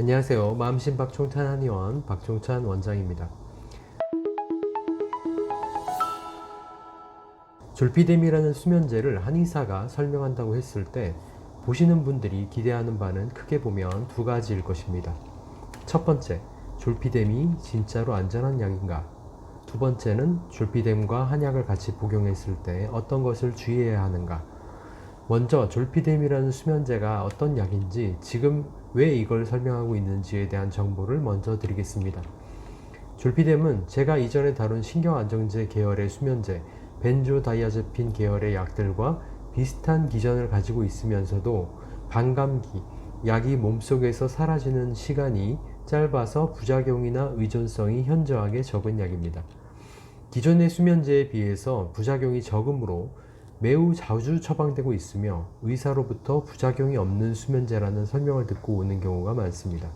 안녕하세요. 마음신 박종찬 한의원 박종찬 원장입니다. 졸피뎀이라는 수면제를 한의사가 설명한다고 했을 때 보시는 분들이 기대하는 바는 크게 보면 두 가지일 것입니다. 첫 번째, 졸피뎀이 진짜로 안전한 약인가? 두 번째는 졸피뎀과 한약을 같이 복용했을 때 어떤 것을 주의해야 하는가? 먼저 졸피뎀이라는 수면제가 어떤 약인지 지금 왜 이걸 설명하고 있는지에 대한 정보를 먼저 드리겠습니다. 졸피뎀은 제가 이전에 다룬 신경안정제 계열의 수면제, 벤조다이아제핀 계열의 약들과 비슷한 기전을 가지고 있으면서도 반감기, 약이 몸속에서 사라지는 시간이 짧아서 부작용이나 의존성이 현저하게 적은 약입니다. 기존의 수면제에 비해서 부작용이 적으므로 매우 자주 처방되고 있으며 의사로부터 부작용이 없는 수면제라는 설명을 듣고 오는 경우가 많습니다.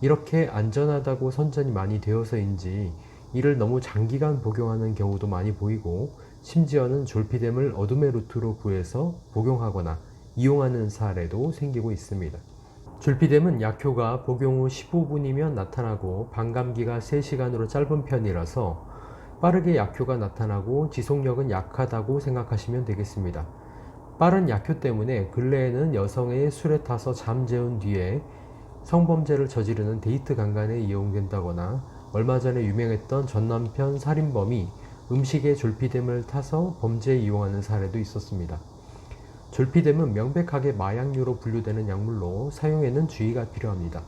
이렇게 안전하다고 선전이 많이 되어서인지 이를 너무 장기간 복용하는 경우도 많이 보이고 심지어는 졸피뎀을 어둠의 루트로 구해서 복용하거나 이용하는 사례도 생기고 있습니다. 졸피뎀은 약효가 복용 후 15분이면 나타나고 반감기가 3시간으로 짧은 편이라서 빠르게 약효가 나타나고 지속력은 약하다고 생각하시면 되겠습니다. 빠른 약효 때문에 근래에는 여성의 술에 타서 잠재운 뒤에 성범죄를 저지르는 데이트 강간에 이용된다거나 얼마 전에 유명했던 전 남편 살인범이 음식에 졸피뎀을 타서 범죄에 이용하는 사례도 있었습니다. 졸피뎀은 명백하게 마약류로 분류되는 약물로 사용에는 주의가 필요합니다.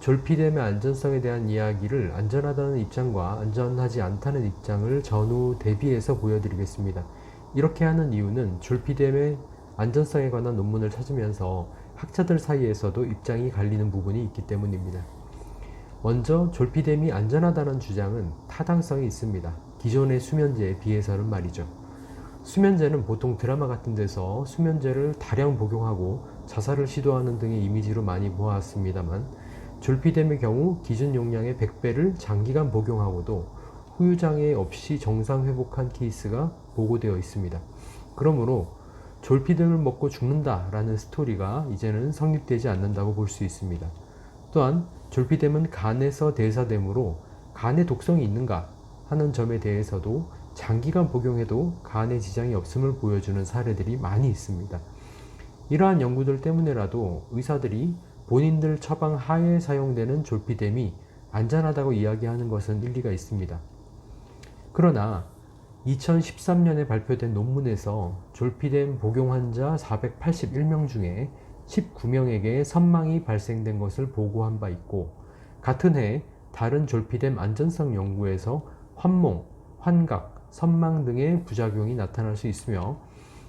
졸피뎀의 안전성에 대한 이야기를 안전하다는 입장과 안전하지 않다는 입장을 전후 대비해서 보여드리겠습니다. 이렇게 하는 이유는 졸피뎀의 안전성에 관한 논문을 찾으면서 학자들 사이에서도 입장이 갈리는 부분이 있기 때문입니다. 먼저 졸피뎀이 안전하다는 주장은 타당성이 있습니다. 기존의 수면제에 비해서는 말이죠. 수면제는 보통 드라마 같은 데서 수면제를 다량 복용하고 자살을 시도하는 등의 이미지로 많이 보았습니다만 졸피뎀의 경우 기준 용량의 100배를 장기간 복용하고도 후유장애 없이 정상 회복한 케이스가 보고되어 있습니다. 그러므로 졸피뎀을 먹고 죽는다라는 스토리가 이제는 성립되지 않는다고 볼 수 있습니다. 또한 졸피뎀은 간에서 대사되므로 간에 독성이 있는가 하는 점에 대해서도 장기간 복용해도 간에 지장이 없음을 보여주는 사례들이 많이 있습니다. 이러한 연구들 때문에라도 의사들이 본인들 처방 하에 사용되는 졸피뎀이 안전하다고 이야기하는 것은 일리가 있습니다. 그러나 2013년에 발표된 논문에서 졸피뎀 복용 환자 481명 중에 19명에게 선망이 발생된 것을 보고한 바 있고 같은 해 다른 졸피뎀 안전성 연구에서 환몽, 환각, 선망 등의 부작용이 나타날 수 있으며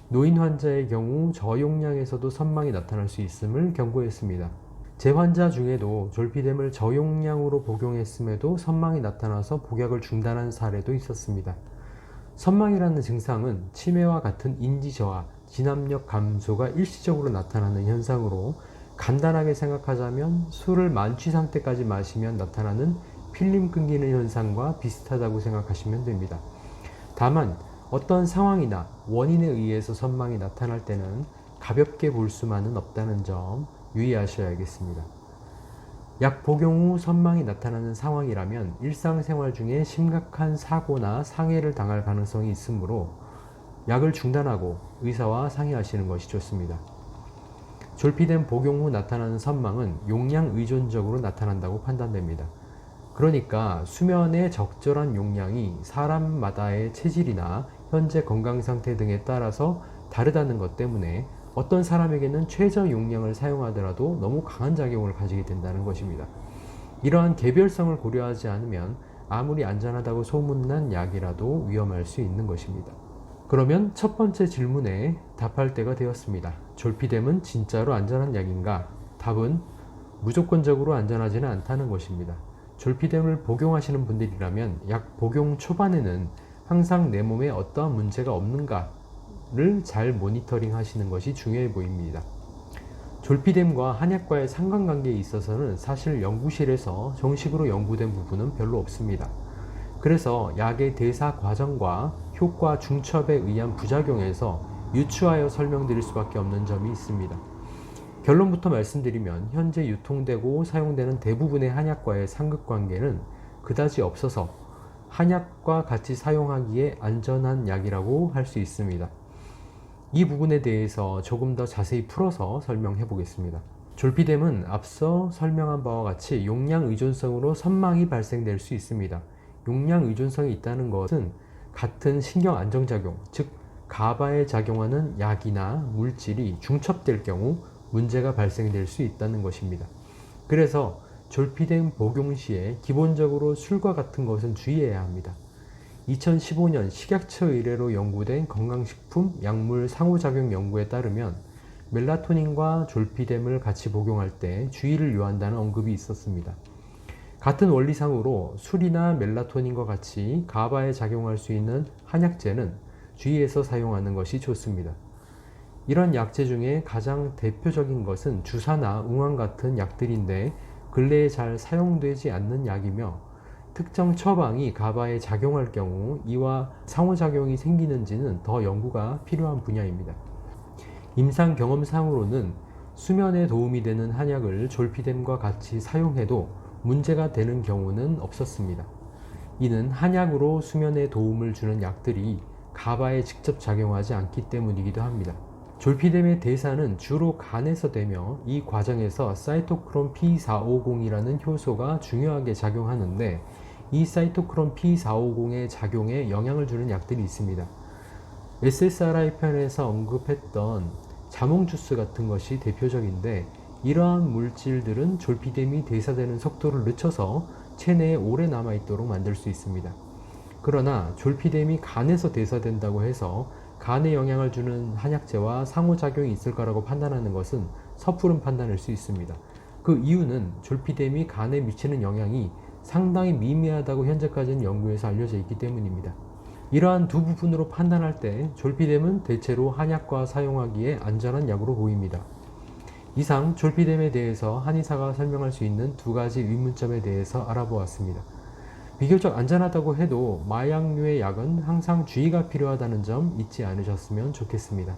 노인 환자의 경우 저용량에서도 선망이 나타날 수 있음을 경고했습니다. 제 환자 중에도 졸피뎀을 저용량으로 복용했음에도 선망이 나타나서 복약을 중단한 사례도 있었습니다. 선망이라는 증상은 치매와 같은 인지 저하, 진압력 감소가 일시적으로 나타나는 현상으로 간단하게 생각하자면 술을 만취 상태까지 마시면 나타나는 필름 끊기는 현상과 비슷하다고 생각하시면 됩니다. 다만 어떤 상황이나 원인에 의해서 선망이 나타날 때는 가볍게 볼 수만은 없다는 점 유의하셔야겠습니다. 약 복용 후 선망이 나타나는 상황이라면 일상생활 중에 심각한 사고나 상해를 당할 가능성이 있으므로 약을 중단하고 의사와 상의하시는 것이 좋습니다. 졸피뎀 복용 후 나타나는 선망은 용량 의존적으로 나타난다고 판단됩니다. 그러니까 수면의 적절한 용량이 사람마다의 체질이나 현재 건강 상태 등에 따라서 다르다는 것 때문에 어떤 사람에게는 최저 용량을 사용하더라도 너무 강한 작용을 가지게 된다는 것입니다. 이러한 개별성을 고려하지 않으면 아무리 안전하다고 소문난 약이라도 위험할 수 있는 것입니다. 그러면 첫 번째 질문에 답할 때가 되었습니다. 졸피뎀은 진짜로 안전한 약인가? 답은 무조건적으로 안전하지는 않다는 것입니다. 졸피뎀을 복용하시는 분들이라면 약 복용 초반에는 항상 내 몸에 어떠한 문제가 없는가를 잘 모니터링 하시는 것이 중요해 보입니다. 졸피뎀과 한약과의 상관관계에 있어서는 사실 연구실에서 정식으로 연구된 부분은 별로 없습니다. 그래서 약의 대사 과정과 효과 중첩에 의한 부작용에서 유추하여 설명드릴 수밖에 없는 점이 있습니다. 결론부터 말씀드리면 현재 유통되고 사용되는 대부분의 한약과의 상급 관계는 그다지 없어서 한약과 같이 사용하기에 안전한 약이라고 할 수 있습니다. 이 부분에 대해서 조금 더 자세히 풀어서 설명해 보겠습니다. 졸피뎀은 앞서 설명한 바와 같이 용량 의존성으로 선망이 발생될 수 있습니다. 용량 의존성이 있다는 것은 같은 신경 안정작용, 즉 가바에 작용하는 약이나 물질이 중첩될 경우 문제가 발생될 수 있다는 것입니다. 그래서 졸피뎀 복용 시에 기본적으로 술과 같은 것은 주의해야 합니다. 2015년 식약처 의뢰로 연구된 건강식품 약물 상호작용 연구에 따르면 멜라토닌과 졸피뎀을 같이 복용할 때 주의를 요한다는 언급이 있었습니다. 같은 원리상으로 술이나 멜라토닌과 같이 가바에 작용할 수 있는 한약제는 주의해서 사용하는 것이 좋습니다. 이런 약제 중에 가장 대표적인 것은 주사나 웅환 같은 약들인데 근래에 잘 사용되지 않는 약이며 특정 처방이 가바에 작용할 경우 이와 상호작용이 생기는지는 더 연구가 필요한 분야입니다. 임상 경험상으로는 수면에 도움이 되는 한약을 졸피뎀과 같이 사용해도 문제가 되는 경우는 없었습니다. 이는 한약으로 수면에 도움을 주는 약들이 가바에 직접 작용하지 않기 때문이기도 합니다. 졸피뎀의 대사는 주로 간에서 되며 이 과정에서 사이토크롬 P450이라는 효소가 중요하게 작용하는데 이 사이토크롬 P450의 작용에 영향을 주는 약들이 있습니다. SSRI 편에서 언급했던 자몽 주스 같은 것이 대표적인데 이러한 물질들은 졸피뎀이 대사되는 속도를 늦춰서 체내에 오래 남아있도록 만들 수 있습니다. 그러나 졸피뎀이 간에서 대사된다고 해서 간에 영향을 주는 한약제와 상호작용이 있을 거라고 판단하는 것은 섣부른 판단일 수 있습니다. 그 이유는 졸피뎀이 간에 미치는 영향이 상당히 미미하다고 현재까지는 연구에서 알려져 있기 때문입니다. 이러한 두 부분으로 판단할 때 졸피뎀은 대체로 한약과 사용하기에 안전한 약으로 보입니다. 이상 졸피뎀에 대해서 한의사가 설명할 수 있는 두 가지 의문점에 대해서 알아보았습니다. 비교적 안전하다고 해도 마약류의 약은 항상 주의가 필요하다는 점 잊지 않으셨으면 좋겠습니다.